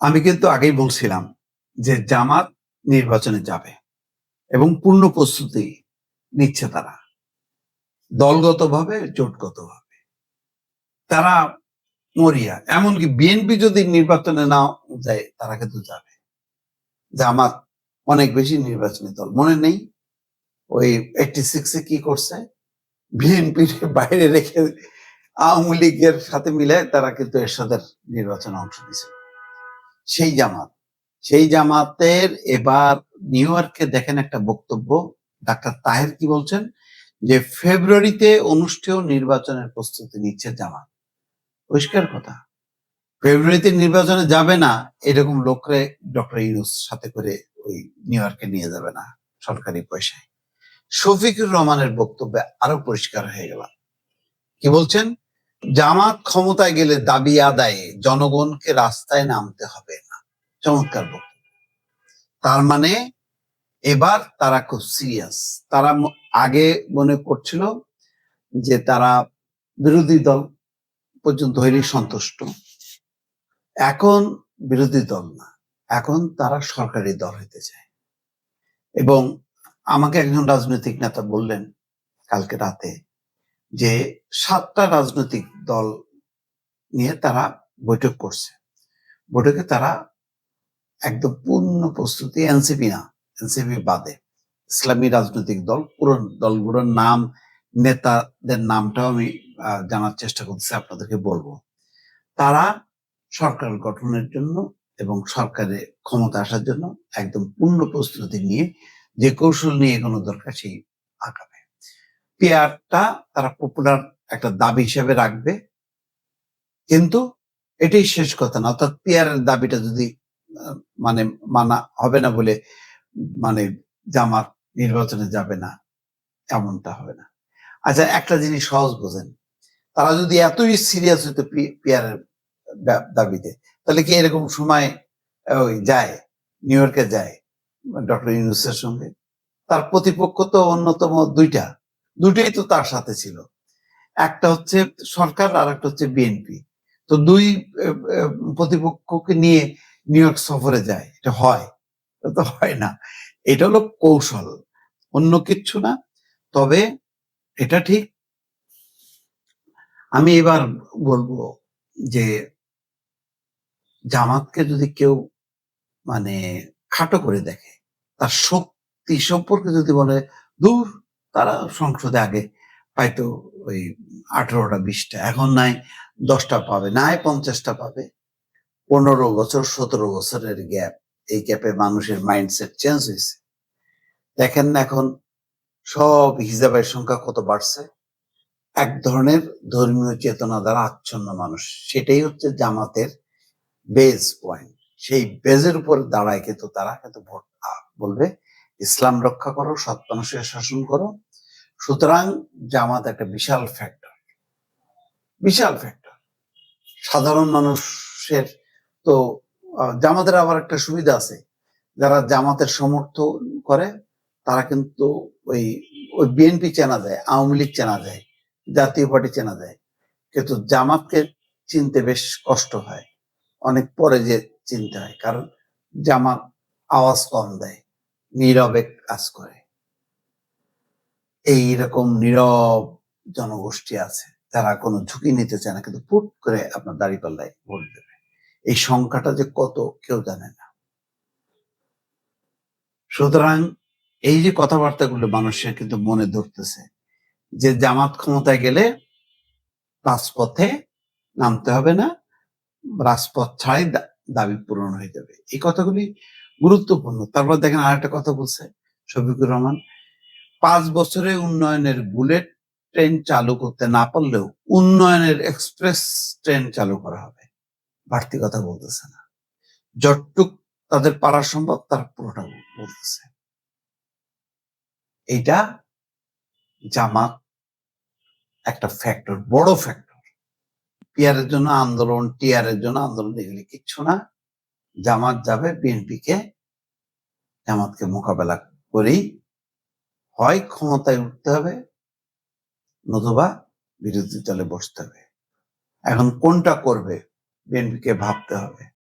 আমি কিন্তু আগেই বলছিলাম যে জামাত নির্বাচনে যাবে এবং পূর্ণ প্রস্তুতি নিচ্ছে তারা। দলগতভাবে, জোটগতভাবে। তারা মরিয়া। এমনকি বিএনপি যদি নির্বাচনে না যায়, তারা কিন্তু যাবে। জামাত অনেক বেশি নির্বাচনী দল। মনে নেই ওই এইটি সিক্সে কি করছে? বিএনপির বাইরে রেখে আওয়ামী লীগের সাথে মিলে তারা কিন্তু এরশাদের নির্বাচনে অংশ নিয়েছে। সেই জামাত। সেই জামাতের এবার নিউ ইয়র্কে দেখেন একটা বক্তব্য, ডাক্তার তাহের কি বলছেন? যে ফেব্রুয়ারিতে অনুষ্ঠেয় নির্বাচনের প্রস্তুতি নিচ্ছে জামাত। পরিষ্কার কথা। ফেব্রুয়ারিতে নির্বাচনে যাবে না, এরকম লোকরে ডক্টর ইউনুস সাথে করে ওই নিউ ইয়র্কে নিয়ে যাবে না সরকারি পয়সায়। শফিকুর রহমানের বক্তব্যে আরও পরিষ্কার হয়ে গেল। কি বলছেন? জামাত ক্ষমতায় গেলে দাবি আদায়ে জনগণকে রাস্তায় নামতে হবে না। চমৎকার তার মানে এবার তারা খুব সিরিয়াস তারা আগে মনে করছিল যে তারা বিরোধী দল পর্যন্ত হইলেই সন্তুষ্ট। এখন বিরোধী দল না। এখন তারা সরকারি দল হইতে চায়। এবং আমাকে একজন রাজনৈতিক নেতা বললেন কালকে রাতে যে সাতটা রাজনৈতিক দল নিয়ে তারা বৈঠক করছে। বৈঠকে তারা একদম পূর্ণ প্রস্তুতি এনসিপি না, এনসিপি বাদে। ইসলামী রাজনৈতিক দল পুরো দলগুলোর নাম, নেতাদের নামটাও আমি জানার চেষ্টা করতেছি, আপনাদেরকে বলব। তারা সরকার গঠনের জন্য এবং সরকারে ক্ষমতা আসার জন্য একদম পূর্ণ প্রস্তুতি নিয়ে যে কৌশল নিয়ে এগোনো দরকার সেই আগাবে পেয়ারটা তারা পপুলার একটা দাবি হিসেবে রাখবে। কিন্তু এটাই শেষ কথা না, অর্থাৎ পেয়ারের দাবিটা যদি মানে মানা হবে না বলে মানে জামাত নির্বাচনে যাবে না, এমনটা হবে না। আচ্ছা একটা জিনিস সহজ বোঝেন। তারা যদি এতই সিরিয়াস হতো পেয়ারের দাবিতে, তাহলে কি এরকম সময় ওই যায়, নিউ ইয়র্কে যায়, ডক্টর ইউনুসের সঙ্গে? তার প্রতিপক্ষ তো অন্যতম দুইটা। দুইটাই তো তার সাথে ছিল। একটা হচ্ছে সরকার আর একটা হচ্ছে বিএনপি তো দুই প্রতিপক্ষকে নিয়ে নিউ ইয়র্ক সফরে যায়। এটা হয়। তো হয় না। এটা হলো কৌশল। অন্য কিচ্ছু না। তবে এটা ঠিক। আমি এবার বলব যে জামাতকে যদি কেউ মানে খাটো করে দেখে, তার শক্তি সম্পর্কে যদি বলে, দূর তারা সংসদে আগে পাইতো ওই আঠারোটা, বিশটা, এখন নাই দশটা পাবে, নাই পঞ্চাশটা পাবে। পনেরো বছর, সতেরো বছরের গ্যাপ এই গ্যাপে মানুষের মাইন্ডসেট চেঞ্জ হয়েছে। দেখেন না এখন সব হিজাবের সংখ্যা কত বাড়ছে? এক ধরনের ধর্মীয় চেতনা দ্বারা আচ্ছন্ন মানুষ, সেটাই হচ্ছে জামাতের বেজ পয়েন্ট সেই বেজের উপর দাঁড়ায় কিন্তু তারা কিন্তু ভোট বলবে ইসলাম রক্ষা করো, সৎ মানুষের শাসন করো। সুতরাং জামাত একটা বিশাল ফ্যাক্টর বিশাল ফ্যাক্টর সাধারণ মানুষের তো জামাতের আবার একটা সুবিধা আছে। যারা জামাতের সমর্থন করে, তারা কিন্তু ওই ওই বিএনপি চেনা যায়, আওয়ামী লীগ চেনা যায়, জাতীয় পার্টি চেনা যায়। কিন্তু জামাতকে চিনতে বেশ কষ্ট হয়। অনেক পরে যে চিনতে হয়, কারণ জামাত আওয়াজ কম দেয়। নীরবে কাজ করে। এই রকম নীরব জনগোষ্ঠী আছে যারা কোনো ঝুঁকি নিতে চায় না, কিন্তু ফুট করে আপনার দাড়ি পাল্লায় ভোট দেবে। এই সংখ্যাটা যে কত, কেউ জানে না। সুতরাং এই যে কথাবার্তাগুলো মানুষের কিন্তু মনে ধরতেছে, যে জামাত ক্ষমতায় গেলে রাজপথে নামতে হবে না, রাজপথ ছাড়াই দাবি পূরণ হয়ে যাবে। এই কথাগুলি গুরুত্বপূর্ণ। তারপর দেখেন আরেকটা কথা বলছে শফিকুর রহমান। পাঁচ বছরে উন্নয়নের বুলেট ট্রেন চালু করতে না পারলেও উন্নয়নের এক্সপ্রেস ট্রেন চালু করা হবে। বাড়তি কথা বলতেছে না। যতটুক তাদের পারা সম্ভব তার পুরোটা বলতেছে। এইটা জামাত একটা ফ্যাক্টর বড় ফ্যাক্টর পিয়ারের জন্য আন্দোলন টিয়ারের জন্য আন্দোলন, এগুলি কিচ্ছু না। জামাত যাবে, বিএনপিকে, জামাতকে মোকাবেলা করেই হয়, ক্ষমতায় উঠতে হবে, নতুবা বিরোধী দলে বসতে হবে। এখন কোনটা করবে, বিএনপিকে ভাবতে হবে।